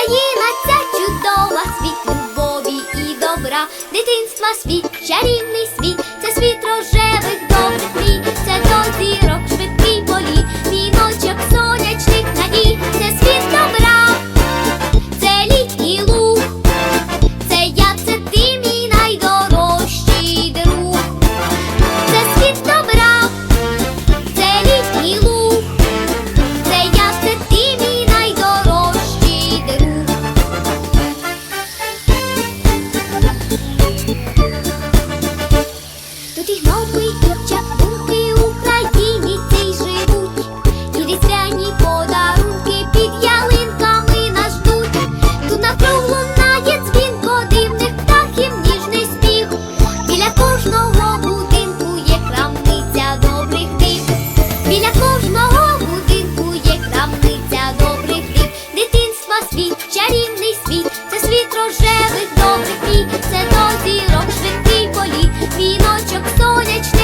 Україна ця чудова, світ любові і добра, дитинства світ, чарівний світ, це світ рожевих добрих мрій, це тоді. букет рожевих добрий мій, це до зірок швидкий політ, віночок сонячний.